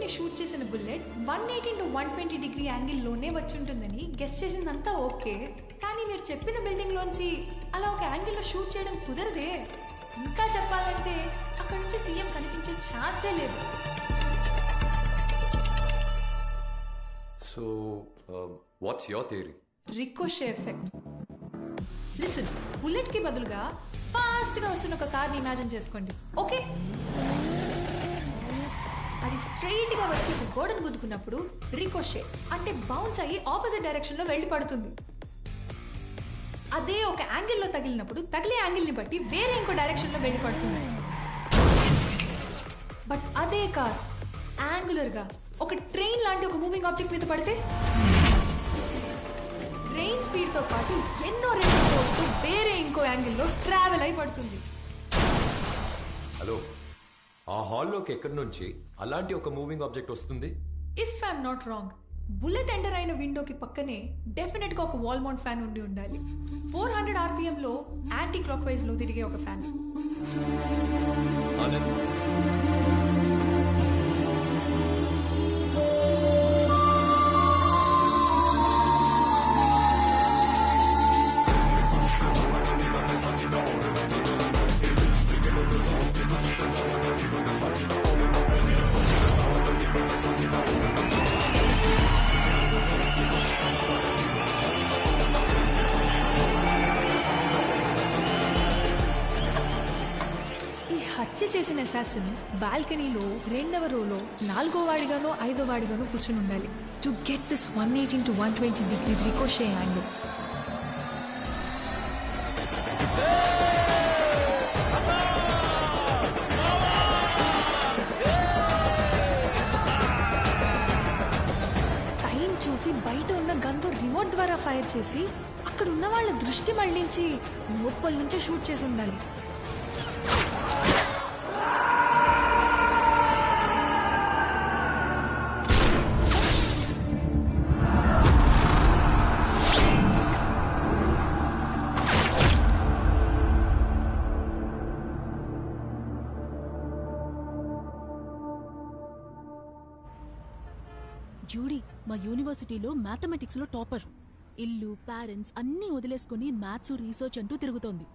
ని షూట్ చేసిన bullet one eighteen to one twenty degree యాంగిల్లోనే వచ్చి ఉంటుందని గెస్ చేసిందంతా ఓకే. కానీ మీరు చెప్పిన బిల్డింగ్ లోంచి అలా ఒక యాంగిల్లో షూట్ చేయడం కుదరదే. ఇంకా చెప్పాలంటే అక్కడ నుంచి సీఎం కనిపించే ఛాన్సే లేదు. So what's your theory ricochet effect. Listen బుల్లెట్కి బదులుగా ఫాస్ట్గా వస్తున్న ఒక కార్ని ఇమాజిన్ చేసుకోండి. ఓకే? అది స్ట్రైట్గా వచ్చి గోడను గుద్దుకున్నప్పుడు రికోషే అంటే బౌన్స్ అయ్యి ఆపోజిట్ డైరెక్షన్లో వెళ్ళి పడుతుంది. అదే ఒక యాంగిల్లో తగిలినప్పుడు తగిలే యాంగిల్ని బట్టి వేరే ఇంకో డైరెక్షన్లో వెళ్ళి పడుతుంది. బట్ అదే కార్ యాంగులర్గా ఒక ట్రైన్ లాంటి ఒక మూవింగ్ ఆబ్జెక్ట్ మీద పడితే? ట్రైన్ స్పీడ్తో పాటు ఎన్నో రెట్లు వేరే ఇంకో యాంగిల్లో ట్రావెల్ అయి పడుతుంది. హలో. ఆ హాల్లోకి ఎక్కడి నుంచి అలాంటి ఒక మూవింగ్ ఆబ్జెక్ట్ వస్తుంది? If I'm not wrong bullet enter అయిన విండోకి పక్కనే డెఫినెట్గా ఒక వాల్ మౌంట్ ఫ్యాన్ ఉండి ఉండాలి. ఫోర్ హండ్రెడ్ ఆర్పిఎం లో యాంటీ క్లాక్ వైజ్లో తిరిగే ఒక ఫ్యాన్. చేసిన అసాసిన్ బాల్కనీలో రెండవ రోలో నాలుగో వాడిగానో ఐదో వాడిగానో కూర్చుని ఉండాలి. To get this one eighteen to one twenty degree ricochet angle time చూసి బయట ఉన్న గన్తో రిమోట్ ద్వారా ఫైర్ చేసి అక్కడ ఉన్న వాళ్ళ దృష్టి మళ్ళించి లోపల నుంచే షూట్ చేసి ఉండాలి. యూనివర్సిటీలో మ్యాథమెటిక్స్లో టాపర్. ఇల్లు పేరెంట్స్ అన్నీ వదిలేసుకుని మ్యాథ్స్ రీసెర్చ్ అంటూ తిరుగుతోంది.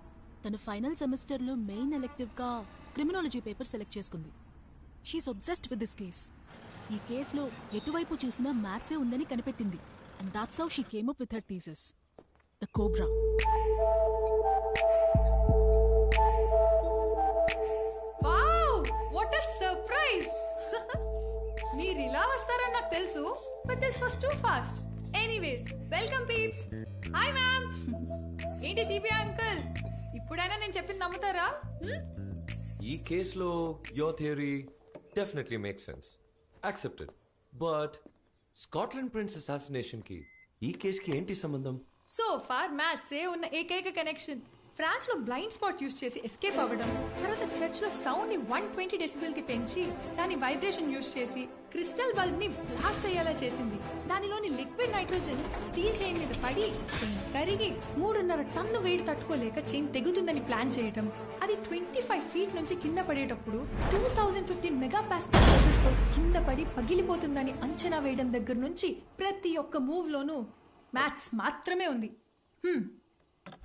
తన ఫైనల్ సెమిస్టర్లో మెయిన్ ఎలెక్టివ్గా క్రిమినాలజీ పేపర్ సెలెక్ట్ చేసుకుంది. She's obsessed with this case ఈ కేసులో ఎటువైపు చూసినా మ్యాథ్సే ఉందని కనిపెట్టింది. And that's how she came up with her theses the cobra anyways welcome peeps hi ma'am ఏంటి సిబిఐ అంకుల్ ఇప్పుడైనా నేను చెప్పింది నమ్ముతారా? Hmm? ఈ కేసులో your theory definitely make sense accepted but Scotland prince అసాసినేషన్కి ఈ కేసుకి ఏంటి సంబంధం? సో ఫార్ మ్యాథ్సే ఉన్న ఏకైక కనెక్షన్ ఫ్రాన్స్లో బ్లైండ్ స్పాట్ యూస్ చేసి ఎస్కేప్ అవ్వడం తర్వాత చర్చ్లో సౌండ్ని వన్ ట్వంటీ డెసిబెల్కి పెంచి దాని వైబ్రేషన్ యూస్ చేసి క్రిస్టల్ బల్బ్ని బ్లాస్ట్ అయ్యేలా చేసింది దానిలోని లిక్విడ్ నైట్రోజన్ స్టీల్ చైన్ మీద పడి చైన్ కరిగి మూడున్నర టన్ను వేడి తట్టుకోలేక చైన్ తెగుతుందని ప్లాన్ చేయటం అది ట్వంటీ ఫైవ్ ఫీట్ నుంచి కింద పడేటప్పుడు టూ థౌజండ్ ఫిఫ్టీన్ మెగా తో కింద పడి పగిలిపోతుందని అంచనా వేయడం దగ్గర నుంచి ప్రతి ఒక్క మూవ్ లోనూ మ్యాథ్స్ మాత్రమే ఉంది హ్మ్.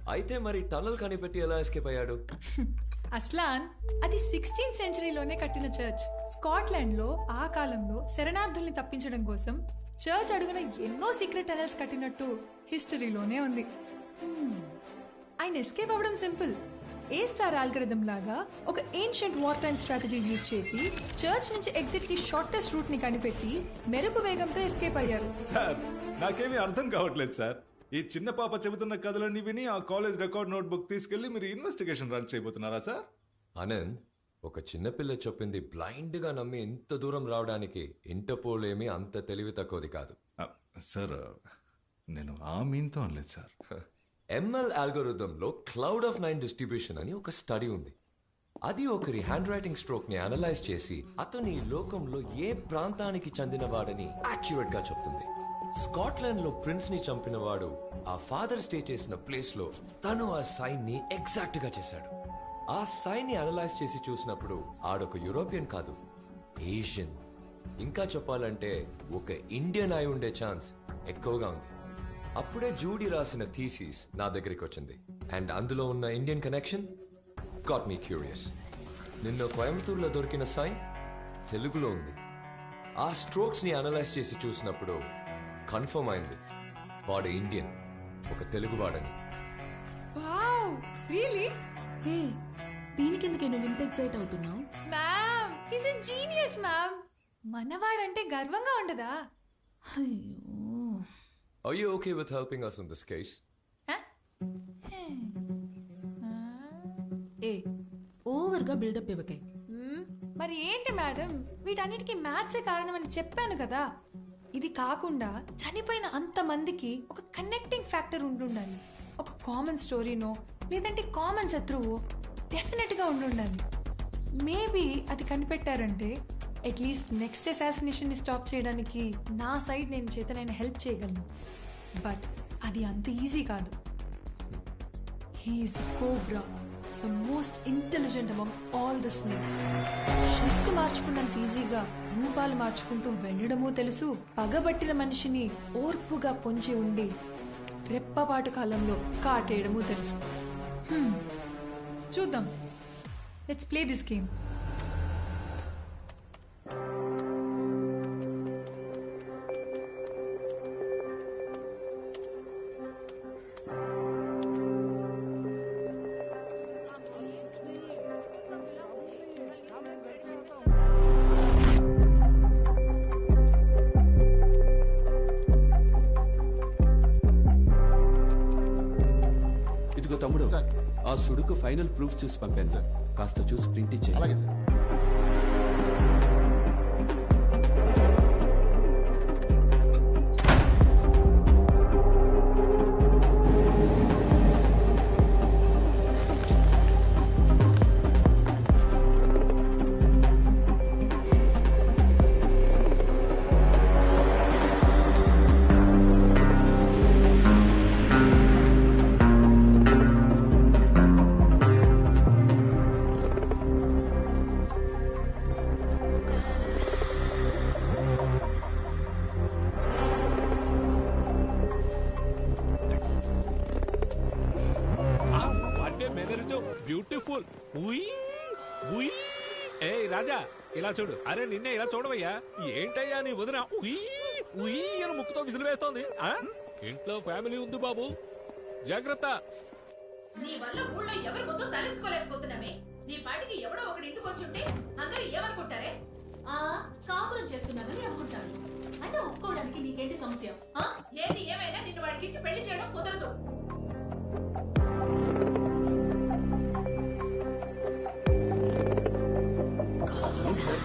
అయితే మరి టనల్ కనిపెట్టి ఎలా ఎస్కేప్ అయ్యాడు? అస్లాన్ అది సిక్స్టీన్త్ సెంచరీలోనే కట్టిన చర్చ్ స్కాట్లాండ్లో ఆ కాలంలో శరణార్థుల్ని తప్పించడం కోసం చర్చ్ అడుగున ఎన్నో సీక్రెట్ టనల్స్ కట్టినట్టు హిస్టరీలోనే ఉంది. Hmm. ఆయన ఎస్కేప్ అవ్వడం సింపుల్ ఏ స్టార్ ఆల్గరిథం లాగా ఒక ancient war time strategy use చేసి చర్చ్ నుంచి ఎగ్జిట్కి షార్టెస్ట్ రూట్ని కనిపెట్టి మెరుపు వేగంతో ఎస్కేప్ అయ్యారు. సార్ నాకేమీ అర్థం కావట్లేదు సార్. ఈ చిన్న పాప చెబుతున్న కథలన్నీ విని ఆ కాలేజ్ రికార్డ్ నోట్బుక్ తీసుకెళ్ళి మీరు ఇన్వెస్టిగేషన్ రన్ చేయబోతున్నారా సార్ ఆనంద్ ఒక చిన్నపిల్ల చెప్పింది బ్లైండ్గా నమ్మి ఇంత దూరం రావడానికి ఇంటర్పోల్ ఏమీ అంత తెలివి తక్కువది కాదు. సార్ నేను ఆ మీన్తో అనలేదు సార్ ఎంఎల్ ఆల్గోరిథంలో క్లౌడ్ ఆఫ్ నైన్ డిస్ట్రిబ్యూషన్ అని ఒక స్టడీ ఉంది. అది ఒకరి హ్యాండ్ రైటింగ్ స్ట్రోక్ని అనలైజ్ చేసి అతను ఈ లోకంలో ఏ ప్రాంతానికి చెందినవాడని యాక్యురేట్గా చెప్తుంది. స్కాట్లాండ్లో ప్రిన్స్ని చంపినవాడు ఆ ఫాదర్ స్టే చేసిన ప్లేస్లో తను ఆ సైన్ని ఎగ్జాక్ట్గా చేశాడు. ఆ సైన్ని అనలైజ్ చేసి చూసినప్పుడు ఆడొక యూరోపియన్ కాదు ఏషియన్. ఇంకా చెప్పాలంటే ఒక ఇండియన్ అయి ఉండే ఛాన్స్ ఎక్కువగా ఉంది. అప్పుడే జూడీ రాసిన థీసిస్ నా దగ్గరికి వచ్చింది. అండ్ అందులో ఉన్న Indian connection? Got me curious. నిన్న కోయంబత్తూరులో దొరికిన సైన్? తెలుగులో ఉంది. ఆ స్ట్రోక్స్ని అనలైజ్ చేసి చూసినప్పుడు కన్ఫర్మ్ అయింది. వాడు ఇండియన్ ఒక తెలుగువాడని. వావ్! రియలీ? హే దీనికెందుకే నువ్వు ఇంత ఎక్సైట్ అవుతున్నావు? Ma'am is a genius ma'am. మనవాడంటే గర్వంగా ఉండదా? అయ్యో. Are you okay with helping us in this case? హ? ఏ ఓవర్గా బిల్డప్ ఇవ్వకే. మరి ఏంటి మేడం వీటన్నిటికీ మ్యాథ్సే కారణమని చెప్పాను కదా. ఇది కాకుండా చనిపోయిన అంతమందికి ఒక కనెక్టింగ్ ఫ్యాక్టర్ ఉంటుండాలి ఒక కామన్ స్టోరీనో లేదంటే కామన్ శత్రువు డెఫినెట్గా ఉండుండాలి. మేబీ అది కనిపెట్టారంటే అట్లీస్ట్ నెక్స్ట్ అసాసినేషన్ని స్టాప్ చేయడానికి నా సైడ్ నేను చేతనైనా హెల్ప్ చేయగలను. బట్ అది అంత ఈజీ కాదు. He's cobra the most intelligent among all the snakes shirt మార్చుకున్నంత ఈజీగా రూపాలు మార్చుకుంటూ వెళ్ళడమూ తెలుసు. పగబట్టిన మనిషిని ఓర్పుగా పొంచి ఉండి రెప్పపాటు కాలంలో కాటేయడమూ తెలుసు. చూద్దాం. Let's play this game sudoku final proof చూసి పంపాను సార్. కాస్త చూసి ప్రింట్ ఇచ్చే అలాగే సార్. బ్యూటిఫుల్. ఉయ్ ఉయ్ ఏ రాజా ఇలా చూడు. అరే నిన్నే ఇలా చూడవయ్యా. ఏంటయ్యా నీ వదిన? ఉయ్ ఉయ్ అని ముక్కుతో విసిలు వేస్తోంది. ఆ? ఇంట్లో ఫ్యామిలీ ఉంది బాబు. జాగ్రత్త. నీ వల్ల ఊళ్ళో ఎవరి ముందు తలెత్తుకోలేకపోతున్నామే నీ పాటికి ఎవడో ఒకటి ఇంటికి వచ్చుంటే అందరూ ఏమనుకుంటారే? ఆ కాపురం చేస్తున్నానని అనుకుంటాను. అయినా ఒప్పుకోవడానికి నీకేంటి సమస్య? ఆ? ఏది ఏమైనా నిన్ను వాడికి ఇచ్చి పెళ్ళి చేయడం కుదరదు.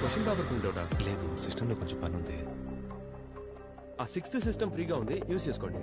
క్వశ్చన్ పేపర్ ప్రింట్ అవుటా లేదు సిస్టంలో కొంచెం పని ఉంది ఆ సిక్స్త్ సిస్టమ్ ఫ్రీగా ఉంది యూజ్ చేసుకోండి.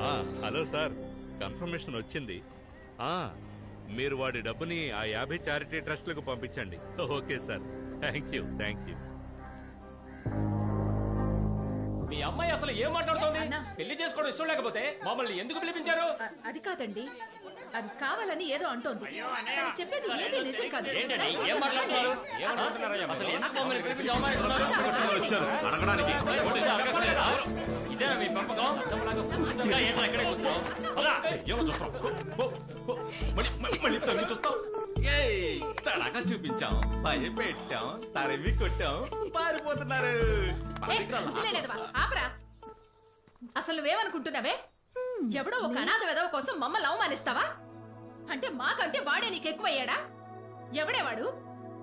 Hello sir. కన్ఫర్మేషన్ వచ్చింది. మీరు వాడి డబ్బుని ఆ యాభై చారిటీ ట్రస్ట్లకు పంపించండి. Okay sir. Thank you thank you అమ్మాయి అసలు ఏం మాట్లాడుతోంది? పెళ్ళి చేసుకోవడం ఇష్టం లేకపోతే మమ్మల్ని ఎందుకు పిలిపించారు? అ- అది కాదండి. అది కావాలని ఏదో అంటోంది. తను చెప్పేది ఏది నిజం కాదు. ఏంటండి? ఏం మాట్లాడుతున్నారు? ఏమనుకుంటున్నారయ్యా అసలు ఎందుకు మమ్మల్ని పిలిపించి అవమానిస్తున్నారు అడగడానికి వదిలి అడగట్లేదా? ఇదేనా మీ పెంపకం. అర్థంలాగా కూర్చుండగా ఏంట్రా ఇక్కడే కూర్చున్నావు? పద. ఏమో చూస్తావు మళ్ళీ తగ్గి చూస్తావు ఏయ్. బాగా చూపించాం భయపెట్టాం తరిమి కొట్టాం పారిపోతున్నారు. మన దగ్గర? ఆపరా. అసలు నువ్వేమనుకుంటున్నావే? ఎవడో ఒక అనాథ విధవ కోసం మమ్మల్ని అవమానిస్తావా? అంటే మాకంటే వాడే నీకు ఎక్కువయ్యాడా ఎవడే వాడు?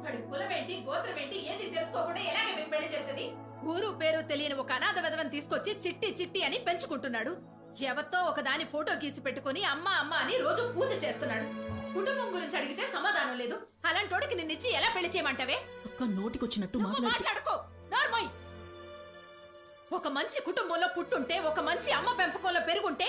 వాడి కులమేంటి గోత్రమేంటి ఏది తెలుసుకోకుండా ఎలాగే మేము పెళ్ళి చేసేది? ఊరు పేరు తెలియని ఒక అనాథ విధవని తీసుకొచ్చి చిట్టి చిట్టి అని పెంచుకుంటున్నాడు. ఎవరితో ఒక దాని ఫోటో గీసి పెట్టుకుని అమ్మ అమ్మ అని రోజు పూజ చేస్తున్నాడు. కుటుంబం గురించి అడిగితే సమాధానం లేదు. అలాంటోడికి నిన్నిచ్చి ఎలా పెళ్ళి చేయమంటావే? ఒక్క నోటికొచ్చినట్టు నువ్వు మాట్లాడుకో. నార్మల్ ఒక మంచి కుటుంబంలో పుట్టుంటే ఒక మంచి అమ్మ పెంపకంలో పెరుగుంటే